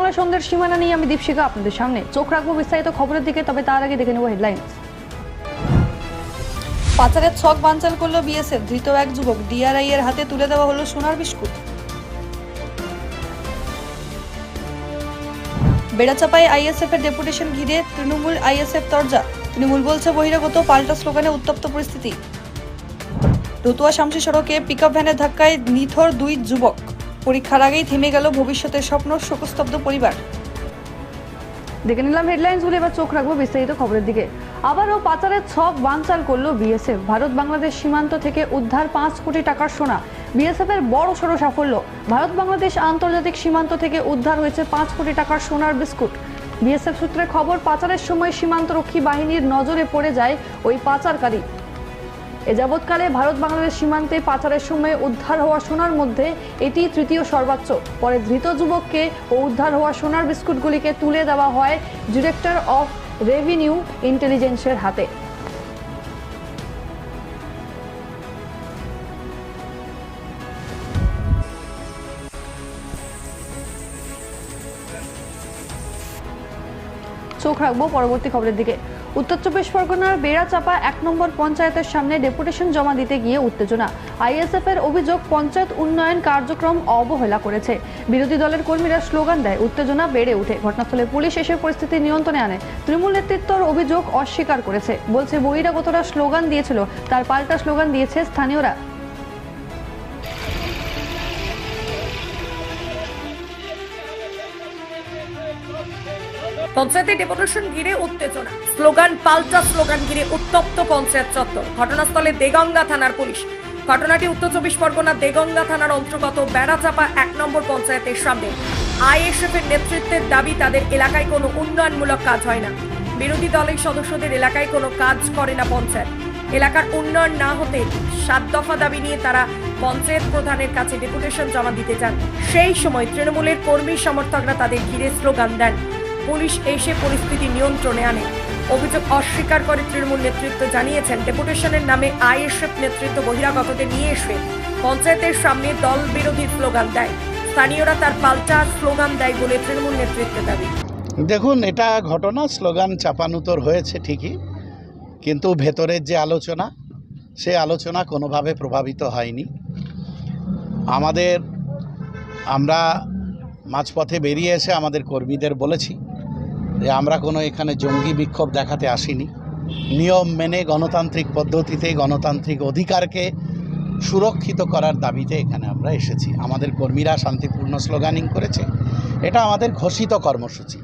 সময় সন্ধ্যের সীমানা নিয়ে আমি দীপশিকা আপনাদের সামনে। চোখ রাখব বিস্তারিত খবরের দিকে, তবে তার আগে দেখে নেব হেডলাইন্স পাচারের ছক বানচাল করল বিএসএফ। ধৃত এক যুবক ডিআরআই এর হাতে তুলে দেওয়া হলো সোনার বিস্কুট। বেড়াচাপায় আইএসএফ এর ডেপুটেশন ঘিরে তৃণমূল আইএসএফ তরজা। তৃণমূল বলছে বহিরাগত পাল্টা স্লোগানে উত্তপ্ত পরিস্থিতি। রতুয়া শামসি সড়কে পিকআপ ভ্যানের ধাক্কায় নিথর দুই যুবক। পরীক্ষার আগেই থেমে গেল ভবিষ্যতের স্বপ্ন, শোকস্তব্ধ পরিবার। দেখে নিলাম হেডলাইন্সগুলো, এবার চোখ রাখব বিস্তারিত খবরের দিকে। আবারও পাচারের ছক বানচাল করল বিএসএফ। ভারত বাংলাদেশ সীমান্ত থেকে উদ্ধার পাঁচ কোটি টাকার সোনা। বিএসএফ এর বড় সড়ো সাফল্য। ভারত বাংলাদেশ আন্তর্জাতিক সীমান্ত থেকে উদ্ধার হয়েছে পাঁচ কোটি টাকার সোনার বিস্কুট। বিএসএফ সূত্রে খবর, পাচারের সময় সীমান্তরক্ষী বাহিনীর নজরে পড়ে যায় ওই পাচারকারী। এ ভারত বাংলাদেশ সীমান্তে পাচারের সময় উদ্ধার হওয়া সোনার মধ্যে এটি তৃতীয় সর্বোচ্চ। পরে ধৃত যুবককে ও উদ্ধার হওয়া সোনার বিস্কুটগুলিকে তুলে দেওয়া হয় ডিরেক্টর অফ রেভিনিউ ইন্টেলিজেন্সের হাতে। চোখ রাখব পরবর্তী খবরের দিকে। উত্তর চব্বিশ পরগনার বেড়াচাপা এক নম্বর পঞ্চায়েতের সামনে ডেপুটেশন জমা দিতে গিয়ে উত্তেজনা। আইএসএফ এর অভিযোগ, পঞ্চায়েত উন্নয়ন কার্যক্রম অবহেলা করেছে। বিরোধী দলের কর্মীরা স্লোগান দেয়, উত্তেজনা বেড়ে ওঠে। ঘটনাস্থলে পুলিশ এসে পরিস্থিতি নিয়ন্ত্রণে আনে। তৃণমূল নেতৃত্বর অভিযোগ অস্বীকার করেছে। বলছে, বহিরাগতরা স্লোগান দিয়েছিল, তার পাল্টা স্লোগান দিয়েছে স্থানীয়রা। পঞ্চায়েতে ডেপুটেশন ঘিরে উত্তেজনা। স্লোগান পাল্টা, স্লোগান ঘিরে উত্তপ্ত পঞ্চায়েত চত্বর। ঘটনাস্থলে দেগঙ্গা থানার পুলিশ। ঘটনাটি উত্তর চব্বিশ পরগনা দেগঙ্গা থানার অন্তর্গত বেড়াচাপা এক নম্বর পঞ্চায়েতের সামনে। আইএসএফ এর নেতৃত্বের দাবি, তাদের এলাকায় কোনো উন্নয়নমূলক কাজ হয় না। বিরোধী দলের সদস্যদের এলাকায় কোনো কাজ করে না পঞ্চায়েত। এলাকার উন্নয়ন না হতে সাত দফা দাবি নিয়ে তারা পঞ্চায়েত প্রধানের কাছে ডেপুটেশন জমা দিতে যান সেই সময় তৃণমূলের কর্মী সমর্থকরা তাদের ঘিরে স্লোগান দেন। পুলিশ এসে পরিস্থিতি নিয়ন্ত্রণে আনে। অভিযোগ অস্বীকার করে তৃণমূল নেতৃত্ব জানিয়েছেন, ডেপুটেশনের নামে আইএসএফ নেতৃত্ব বহিরাগতদের নিয়ে এসে পঞ্চায়েতের সামনে দল বিরোধী স্লোগান দেয়। স্থানীয়রা তার পাল্টা স্লোগান দেয় বলে তৃণমূল নেতৃত্বের দাবি। দেখুন, এটা ঘটনা, স্লোগান চাপানুতর হয়েছে ঠিকই, কিন্তু ভেতরের যে আলোচনা, সে আলোচনা কোনোভাবে প্রভাবিত হয়নি। আমাদের, আমরা মাঝপথে বেরিয়ে এসে আমাদের কর্মীদের বলেছি আমরা কোনো এখানে জঙ্গি বিক্ষোভ দেখাতে আসিনি। নিয়ম মেনে গণতান্ত্রিক পদ্ধতিতে গণতান্ত্রিক অধিকারকে সুরক্ষিত করার দাবিতে এখানে আমরা এসেছি। আমাদের কর্মীরা শান্তিপূর্ণ স্লোগানিং করেছে। এটা আমাদের ঘোষিত কর্মসূচি।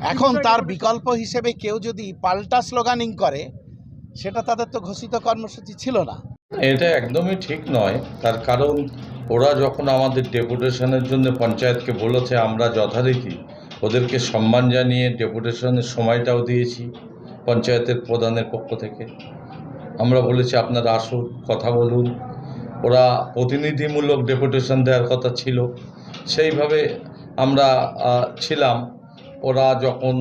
এখন তার বিকল্প হিসেবে কেউ যদি পাল্টা স্লোগানিং করে, সেটা তাদের তো ঘোষিত কর্মসূচি ছিল না। এটা একদমই ঠিক নয়। তার কারণ, ওরা যখন আমাদের ডেপুটেশনের জন্য পঞ্চায়েতকে বলেছে, আমরা যথারীতি ওদেরকে সম্মান জানিয়ে ডেপুটেশনের সময়টাও দিয়েছি পঞ্চায়েতের প্রধানের পক্ষ থেকে। আমরা বলেছি, আপনারা আসুন, কথা বলুন। ওরা প্রতিনিধিমূলক ডেপুটেশন দেওয়ার কথা ছিল। সেইভাবে আমরা ছিলাম। ওরা যখন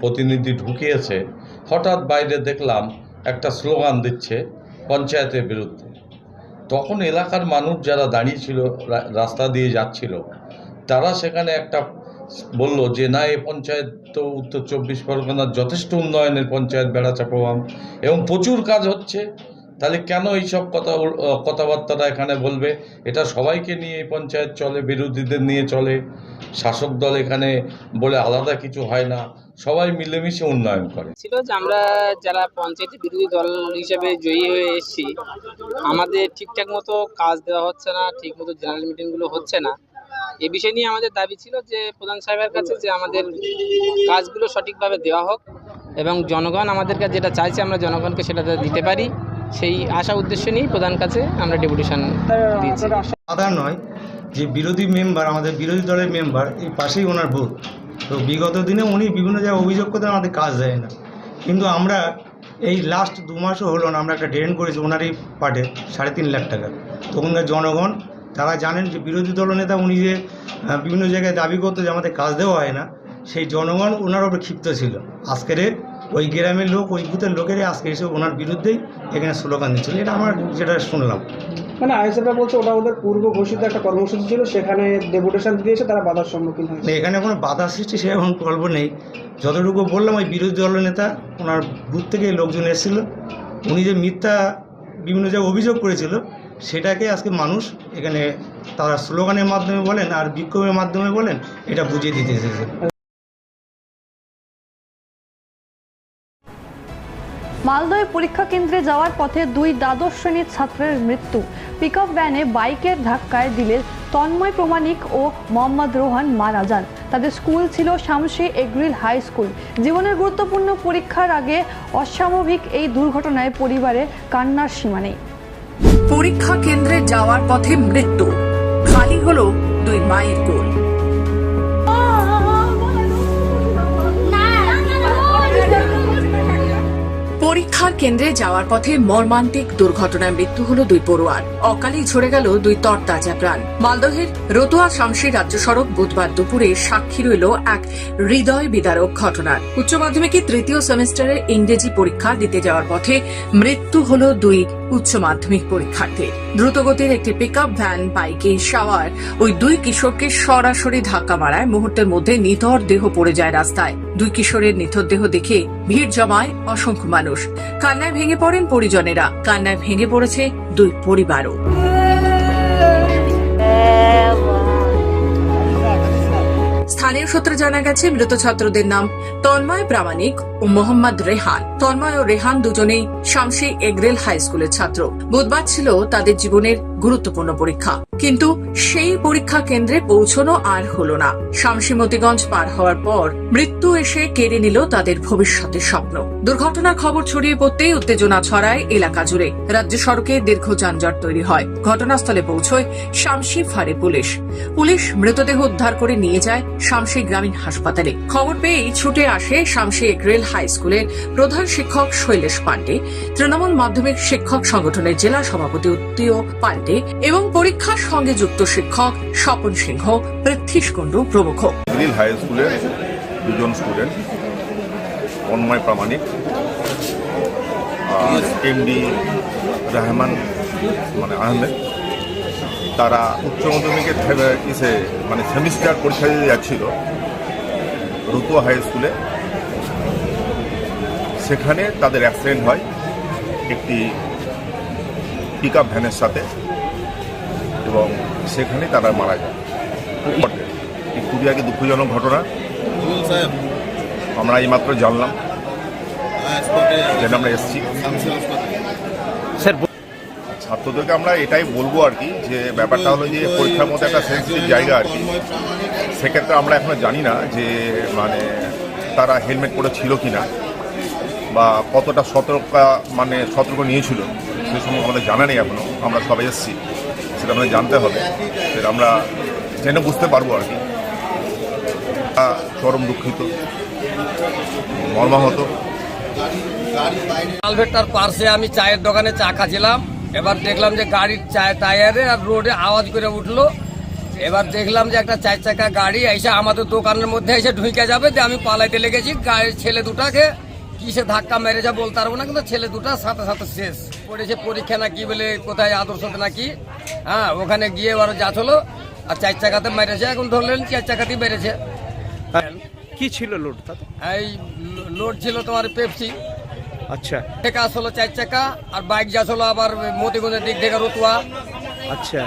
প্রতিনিধি ঢুকিয়েছে, হঠাৎ বাইরে দেখলাম একটা স্লোগান দিচ্ছে পঞ্চায়েতের বিরুদ্ধে। তখন এলাকার মানুষ যারা দাঁড়িয়েছিল রাস্তা দিয়ে যাচ্ছিল, তারা সেখানে একটা বলল যে, না এ পঞ্চায়েত তো উত্তর চব্বিশ পরগনার যথেষ্ট উন্নয়নের পঞ্চায়েত বেড়াচাপাম এবং প্রচুর কাজ হচ্ছে। তাহলে কেন এইসব কথা কথাবার্তাটা এখানে বলবে? এটা সবাইকে নিয়ে এই পঞ্চায়েত চলে, বিরোধীদের নিয়ে চলে। শাসক দল এখানে বলে আলাদা কিছু হয় না। সবাই মিলেমিশে উন্নয়ন করে। ছিল যে আমরা যারা পঞ্চায়েতে বিরোধী দল হিসেবে জয়ী হয়ে এসেছি, আমাদের ঠিকঠাক মতো কাজ দেওয়া হচ্ছে না ঠিক মতো জেনারেল মিটিংগুলো হচ্ছে না। এ বিষয় নিয়ে আমাদের দাবি ছিল যে প্রধান সাহেবের কাছে যে আমাদের কাজগুলো সঠিকভাবে দেওয়া হোক এবং জনগণ আমাদের কাছে যেটা চাইছে আমরা জনগণকে সেটা দিতে পারি, সেই আশা উদ্দেশ্য নিয়েই প্রধান কাছে আমরা ডেপুটেশন দিয়েছি। নয় যে বিরোধী মেম্বার, আমাদের বিরোধী দলের মেম্বার এই পাশেই ওনার বুথ। তো বিগত দিনে উনি বিভিন্ন জায়গায় অভিযোগ করতে আমাদের কাজ দেয় না। কিন্তু আমরা এই লাস্ট দু মাসও হলো না, আমরা একটা ড্রেন করেছি ওনারই পার্টে সাড়ে তিন লাখ টাকা। তখনকার জনগণ তারা জানেন যে বিরোধী দলনেতা উনি যে বিভিন্ন জায়গায় দাবি করতো যে আমাদের কাজ দেওয়া হয় না সেই জনগণ ওনার ওপরে ক্ষিপ্ত ছিল। আজকের ওই গ্রামের লোক ওই বুথের লোকেরাই আজকে এসে ওনার বিরুদ্ধেই এখানে স্লোগান দিচ্ছিল। এটা আমার যেটা শুনলাম। মানে আইএসএফরা বলছে ওটা ওদের পূর্ব ঘোষিত একটা কর্মসূচি ছিল সেখানে ডেপুটেশন দিয়েছে তারা বাধার সম্মুখীন হয়েছে। এখানে কোনো বাধা সৃষ্টি সেরকম গল্প নেই। যতটুকু বললাম ওই বিরোধী দলের নেতা ওনার বুথ থেকে লোকজন এসেছিল। উনি যে মিথ্যা বিভিন্ন জায়গায় অভিযোগ করেছিল সেটাকে আজকে মানুষ এখানে তারা স্লোগানের মাধ্যমে বলেন আর বিক্ষোভের মাধ্যমে বলেন, এটা বুঝিয়ে দিতে এসেছে। মালদহে পরীক্ষা কেন্দ্রে যাওয়ার পথে দুই দ্বাদশ শ্রেণির ছাত্রের মৃত্যু। পিকআপ ভ্যানে বাইকের ধাক্কায় দিলে তন্ময় প্রমাণিক ও মোহাম্মদ রোহান মারা যান। তাদের স্কুল ছিল শামসি এগ্রিল হাই স্কুল। জীবনের গুরুত্বপূর্ণ পরীক্ষার আগে অস্বাভাবিক এই দুর্ঘটনায় পরিবারে কান্নার সীমা নেই। পরীক্ষা কেন্দ্রে যাওয়ার পথে মৃত্যু। খালি হলো দুই মায়ের কোল। পরীক্ষার কেন্দ্রে যাওয়ার পথে মর্মান্তিক দুর্ঘটনায় মৃত্যু হলো দুই পড়ুয়ার। অকালেই ঝরে গেল দুই তরতাজা প্রাণ। মালদহের রতুয়া শামসি রাজ্য সড়ক বুধবার দুপুরে সাক্ষী রইল এক হৃদয় বিদারক ঘটনার। উচ্চ মাধ্যমিকের তৃতীয় সেমিস্টারের ইংরেজি পরীক্ষা দিতে যাওয়ার পথে মৃত্যু হলো দুই উচ্চ মাধ্যমিক পরীক্ষার্থীর। দ্রুতগতির একটি পিকআপ ভ্যান বাইকে সাওয়ার ওই দুই কিশোরকে সরাসরি ধাক্কা মারায়। মুহূর্তের মধ্যে নিথর দেহ পড়ে যায় রাস্তায়। দুই কিশোরের নিথর দেহ দেখে ভিড় জমায় অসংখ্য মানুষ। কান্নায় ভেঙে পড়েন পরিজনেরা। কান্নায় ভেঙে পড়েছে দুই পরিবারও। স্থানীয় সূত্রে জানা গেছে, মৃত ছাত্রদের নাম তন্ময় প্রামাণিক ও মোহাম্মদ রেহান। তন্ময় ও রেহান দুজনেই শামসি এগ্রেল হাই স্কুলের ছাত্র। বুধবার ছিল তাদের জীবনের গুরুত্বপূর্ণ পরীক্ষা। কিন্তু সেই পরীক্ষা কেন্দ্রে পৌঁছনো আর হলো না। শামসি মতিগঞ্জ পার হওয়ার পর মৃত্যু এসে কেড়ে নিল তাদের ভবিষ্যতের স্বপ্ন। দুর্ঘটনার খবর ছড়িয়ে পড়তেই উত্তেজনা ছড়ায় এলাকা জুড়ে। রাজ্য সড়কে দীর্ঘ যানজট তৈরি হয়। ঘটনাস্থলে পৌঁছয় শামসি ফারে পুলিশ। পুলিশ মৃতদেহ উদ্ধার করে নিয়ে যায় শামসি গ্রামীণ হাসপাতালে। খবর পেয়েই ছুটে আসে শামসি এগ্রেল হাই স্কুলের প্রধান শিক্ষক শৈলেশ পাণ্ডে, তৃণমূল মাধ্যমিক শিক্ষক সংগঠনের জেলা সভাপতি উত্তীয় পাণ্ডে এবং পরীক্ষার সঙ্গে যুক্ত শিক্ষক স্বপন সিংহ পৃথ্বীশ কুণ্ডু প্রমুখ। গ্রিল হাই স্কুলের দুজন স্টুডেন্ট, তন্ময় প্রামাণিক এমডি রহমান মানে আহমেদ। তারা উচ্চ মাধ্যমিকের মানে সেমিস্টার পরীক্ষা দিতে যাচ্ছিল রতুয়া হাই স্কুলে। সেখানে তাদের অ্যাক্সিডেন্ট হয়। একটি পিক আপ ভ্যানের সাথে এবং সেখানে তারা মারা যায়। খুবই আগে দুঃখজনক ঘটনা। আমরা এইমাত্র জানলাম। যেটা আমরা এসছি। ছাত্রদেরকে আমরা এটাই বলব আর কি যে ব্যাপারটা হলো যে পরীক্ষার মতো একটা সেন্সিটিভ জায়গা আর কি। সেক্ষেত্রে আমরা এখনও জানি না যে মানে তারা হেলমেট পরে ছিল কি না বা কতটা সতর্কতা মানে সতর্ক নিয়েছিল, সে সম্পর্কে আমাদের জানা নেই এখনও। আমরা সবাই এসেছি, সেটা আমাদের জানতে হবে। সেটা আমরা জেনে বুঝতে পারব আর কি। চরম দুঃখিত, মর্মাহত। কালভেটটার পাশে আমি চায়ের দোকানে চা খাচ্ছিলাম। এবার দেখলাম যে গাড়ির টায়ারে আর রোডে আওয়াজ করে উঠল। এবার দেখলাম যে একটা চার চাকা গাড়ি এসে আমাদের দোকানের মধ্যে এসে ঢুকে যাবে যে আমি পালাইতে লেগেছি। গাড়ির ছেলে দুটাকে কিসে ধাক্কা মেরে যা বলতে পারব না কিন্তু ছেলে দুটা সাথে সাথে শেষ। পড়েছে পরীক্ষা না কি বলে কোথায় আদর্শতে নাকি? হ্যাঁ ওখানে গিয়ে এবার যাচ্ছিল আর চার চাকাতে মেরেছে এখন ধরলেন চার চাকাতেই মেরেছে। কি ছিল লোড এই লোড ছিল তোমার পেপসি। আচ্ছা। থেকে আসলো চার চাকা আর বাইক যাচ্ছিল আবার মতিগঞ্জের দিক থেকে রতুয়া। আচ্ছা।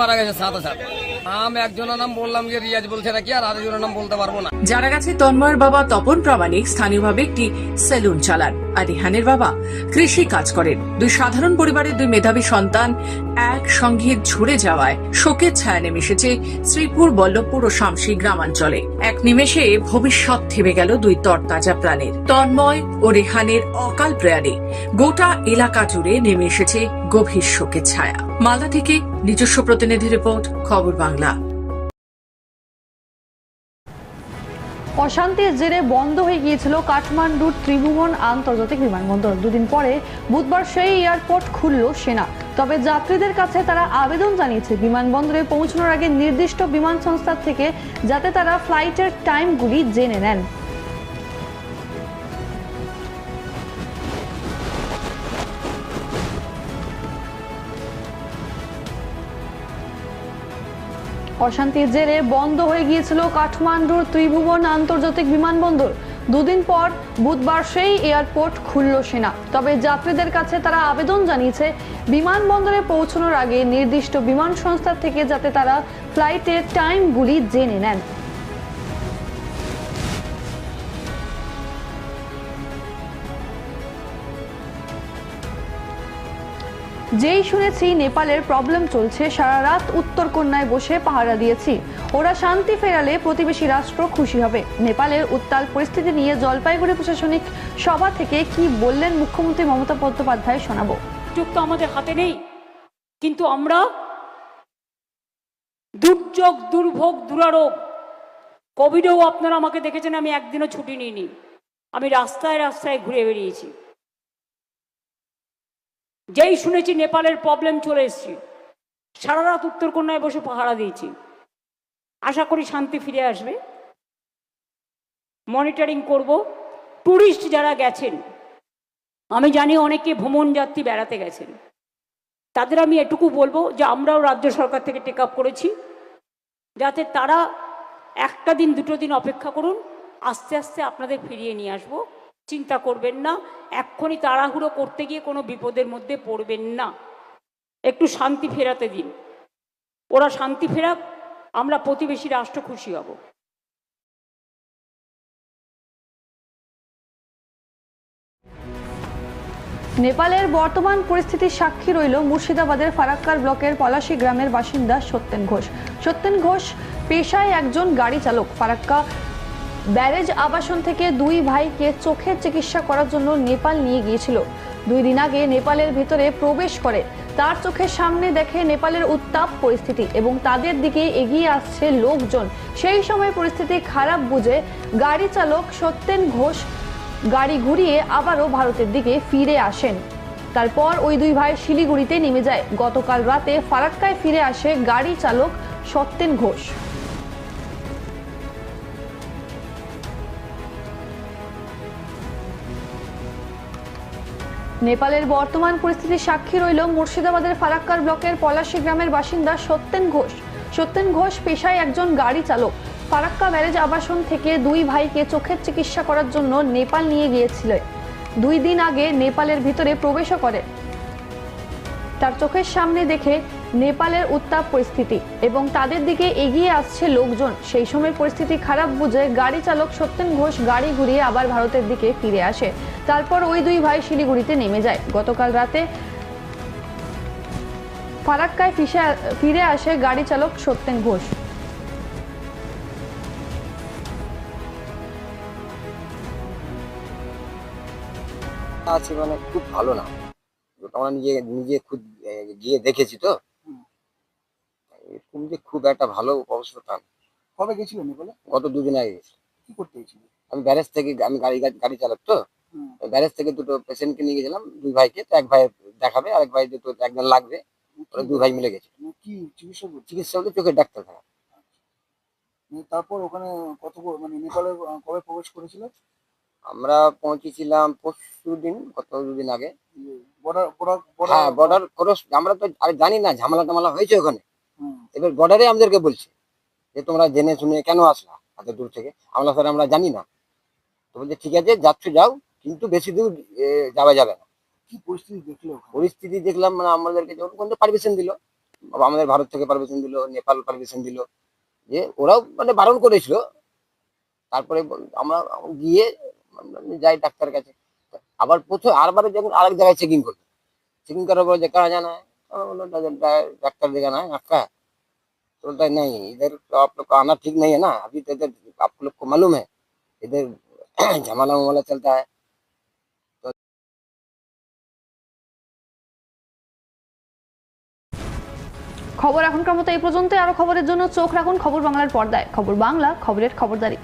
মারা গেছে সাথে সাথে। নাম একজনের নাম বললাম যে রিয়াজ বলছে নাকি, আর আরেকজনের নাম বলতে পারব না। জানা গেছে তন্ময়ের বাবা তপন প্রামাণিক স্থানীয়ভাবে একটি সেলুন চালান। আর রিহানের বাবা কৃষি কাজ করেন। দুই সাধারণ পরিবারের দুই মেধাবী সন্তান একসঙ্গে ঝরে যাওয়ায় শোকের ছায়া নেমে এসেছে শ্রীপুর, বল্লভপুর ও শামসি গ্রামাঞ্চলে। এক নিমেষে ভবিষ্যৎ থেমে গেল দুই তরতাজা প্রাণের। তন্ময় ও রেহানের অকাল প্রয়াণে গোটা এলাকা জুড়ে নেমে এসেছে গভীর শোকের ছায়া। মালদা থেকে নিজস্ব প্রতিনিধি রিপোর্ট, খবর বাংলা। অশান্তির জেরে বন্ধ হয়ে গিয়েছিল কাঠমান্ডুর ত্রিভুবন আন্তর্জাতিক বিমানবন্দর। দুদিন পরে বুধবার সেই এয়ারপোর্ট খুলল সেনা। তবে যাত্রীদের কাছে তারা আবেদন জানিয়েছে, বিমানবন্দরে পৌঁছানোর আগে নির্দিষ্ট বিমান সংস্থার থেকে যাতে তারা ফ্লাইটের টাইমগুলি জেনে নেন। অশান্তির জেরে বন্ধ হয়ে গিয়েছিল কাঠমান্ডুর ত্রিভুবন আন্তর্জাতিক বিমানবন্দর। দুদিন পর বুধবার সেই এয়ারপোর্ট খুলল সেনা। তবে যাত্রীদের কাছে তারা আবেদন জানিয়েছে, বিমানবন্দরে পৌঁছানোর আগে নির্দিষ্ট বিমান সংস্থা থেকে যাতে তারা ফ্লাইটের টাইমগুলি জেনে নেন। যেই শুনেছি নেপালের প্রবলেম চলছে, সারা রাত উত্তরকন্যায় বসে পাহারা দিয়েছি। ওরা শান্তি ফেরালে প্রতিবেশী রাষ্ট্র খুশি হবে। নেপালের উত্তাল পরিস্থিতি নিয়ে জলপাইগুড়ি প্রশাসনিক সভা থেকে কি বললেন মুখ্যমন্ত্রী মমতা বন্দ্যোপাধ্যায় শোনাবো। সুযোগ তো আমাদের হাতে নেই, কিন্তু আমরা দুর্যোগ, দুর্ভোগ, দুরারোগ, কোভিডেও আপনারা আমাকে দেখেছেন, আমি একদিনও ছুটি নিইনি। আমি রাস্তায় রাস্তায় ঘুরে বেরিয়েছি যেই শুনেছি নেপালের প্রবলেম চলে এসেছি। সারা রাত উত্তরকন্যায় বসে পাহারা দিয়েছি। আশা করি শান্তি ফিরে আসবে। মনিটরিং করব। ট্যুরিস্ট যারা গেছেন, আমি জানি অনেকে ভ্রমণ যাত্রী বেড়াতে গেছেন। তাদের আমি এটুকু বলব যে আমরাও রাজ্য সরকার থেকে টেক আপ করেছি। যাতে তারা একটা দিন, দুটো দিন অপেক্ষা করুন, আস্তে আস্তে আপনাদের ফিরিয়ে নিয়ে আসব। চিন্তা করবেন না, এক্ষুনি তাড়াহুড়ো করতে গিয়ে কোনো বিপদের মধ্যে পড়বেন না। একটু শান্তি ফেরাতে দিন। ওরা শান্তি ফেরাক, আমরা প্রতিবেশী রাষ্ট্র খুশি হব। নেপালের বর্তমান পরিস্থিতির সাক্ষী রইল মুর্শিদাবাদের ফারাক্কার ব্লকের পলাশী গ্রামের বাসিন্দা সত্যেন ঘোষ। সত্যেন ঘোষ পেশায় একজন গাড়ি চালক। ফারাক্কা ব্যারেজ আবাসন থেকে দুই ভাইকে চোখের চিকিৎসা করার জন্য নেপাল নিয়ে গিয়েছিল। দুই দিন আগে নেপালের ভেতরে প্রবেশ করে। তার চোখের সামনে দেখে নেপালের উত্তাপ পরিস্থিতি এবং তাদের দিকে এগিয়ে আসছে লোকজন। সেই সময় পরিস্থিতি খারাপ বুঝে গাড়ি চালক সত্যেন ঘোষ গাড়ি ঘুরিয়ে আবারও ভারতের দিকে ফিরে আসেন। তারপর ওই দুই ভাই শিলিগুড়িতে নেমে যায়। গতকাল রাতে ফারাক্কায় ফিরে আসে গাড়ি চালক সত্যেন ঘোষ। নেপালের বর্তমান পরিস্থিতির সাক্ষী রইল মুর্শিদাবাদের ফারাক্কার ব্লকের পলাশী গ্রামের বাসিন্দা সত্যেন ঘোষ। সত্যেন ঘোষ পেশায় একজন গাড়ি চালক। ফারাক্কা ব্যারেজ আবাসন থেকে দুই ভাইকে চোখের চিকিৎসা করার জন্য নেপাল নিয়ে গিয়েছিল দুই দিন আগে নেপালের ভিতরে প্রবেশও করে তার চোখের সামনে দেখে নেপালের উত্তাপ পরিস্থিতি এবং তাদের দিকে এগিয়ে আসছে লোকজন। সেই সময় পরিস্থিতি খারাপ বুঝে গাড়ি চালক সত্যেন ঘোষ গাড়ি ঘুরিয়ে আবার ভারতের দিকে ফিরে আসে। তারপর ওই দুই ভাই শিলিগুড়িতে নেমে যায়। গতকাল রাতে ফারাক্কায় ফিরে আসে গাড়ি চালক সত্যেন ঘোষ। আছে মানে খুব ভালো না। আমরা নিজে নিজে খুব গিয়ে দেখেছি তো। এরকম যে খুব একটা ভালো অবস্থা তা না। কবে গেছিল নেপালে? গত দুদিন আগে গেছি। কি করতে গেছিল? আমি ব্যারেজ থেকে আমি গাড়ি গাড়ি চালাক তো। হুম। ব্যারেজ থেকে দুটো পেশেন্টকে নিয়ে গেছিলাম দুই ভাইকে। তো এক ভাই দেখাবে আরেক ভাই দুটো একজন লাগবে। ওরা দুই ভাই মিলে গেছে। মানে কি চিকিৎসা চিকিৎসা হলে চোখের ডাক্তার থাকা মানে তারপর ওখানে কত ব- মানে নেপালে আহ, কবে প্রবেশ করেছিল? আমরা পৌঁছেছিলাম পরশু দিন গত দুদিন আগে। বর্ডার বর্ডার হ্যাঁ বর্ডার ক্রস আমরা তো আর জানি না ঝামেলা টামেলা হয়েছে ওখানে। এবার বর্ডারে আমাদেরকে বলছে যে তোমরা জেনে শুনে কেন আসলা এত দূর থেকে? আমরা স্যার আমরা জানি না। তো বলছে ঠিক আছে যাচ্ছ যাও কিন্তু বেশি দূর যাওয়া যাবে না। কি পরিস্থিতি দেখলে পরিস্থিতি দেখলাম মানে আমাদেরকে যখন কিন্তু পারমিশন দিল। আমাদের ভারত থেকে পারমিশন দিল নেপাল পারমিশন দিল যে ওরাও মানে বারণ করেছিল। তারপরে আমরা গিয়ে যাই ডাক্তার কাছে। আবার প্রথম আরবারে যখন আরেক জায়গায় চেকিং করল। চেকিং করার পর যে কারা জানা है আমরা বললাম, "डा- डा- डॉक्टर दिखाना है आपका तो बोलता है नहीं इधर तो आप लोग का आना ठीक नहीं है ना अभी तो इधर आप लोग को मालूम है इधर झमाला वमाला चलता है খবর এখনকার মতো এই পর্যন্ত আরো খবরের জন্য চোখ রাখুন খবর বাংলার পর্দায় খবর বাংলা খবরের খবরদারি